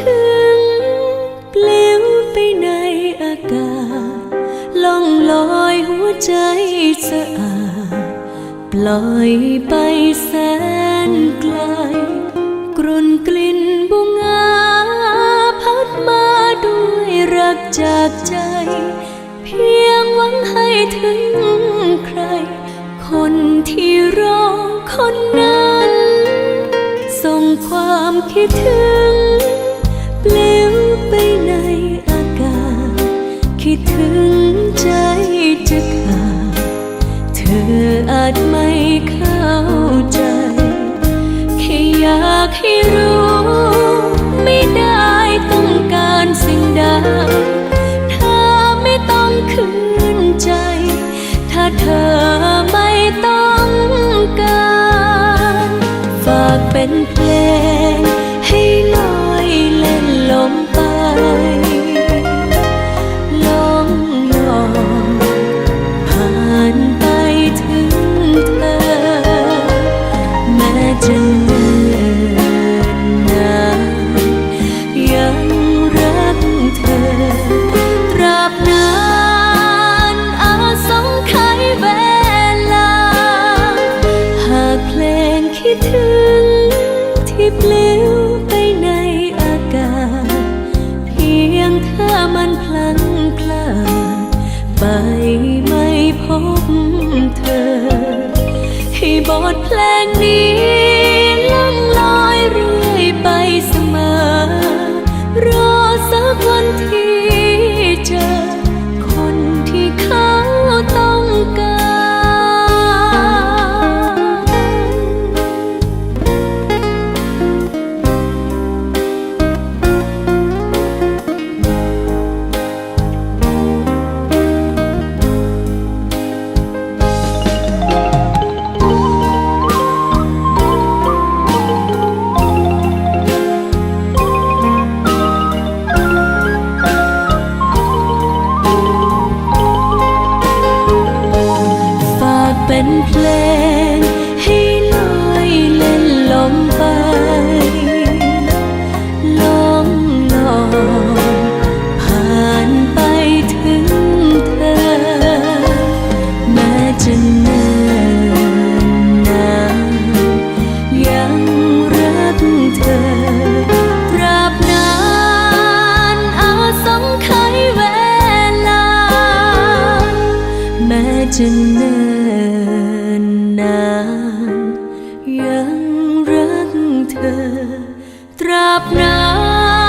ถึงปลิวไปในอากาศล่องลอยหัวใจสะอาด ปล่อยไปแสนไกล กรุ่นกลิ่นบุงาพัดมาด้วยรักจากใจ เพียงหวังให้ถึงใคร คนที่รอคนนั้น ส่งความคิดถึง คิดถึงใจจะขาดเธออาจไม่เข้าใจ แค่อยากให้รู้ ไม่ได้ต้องการสิ่งใดเธอไม่ต้องคืนใจ ถ้าเธอไม่ต้องการ ฝากเป็น บทเพลงนี้ล่องลอยเรื่อยไปเสมอรอ นเพลงให้ลอยเล่นลมไปลองลองผ่านไปถึงเธอแม้จะเนิ่นนานยังรักเธอตราบนานอาสงไขยเวลาแม้จะ ធ្វើត្រាប់ណា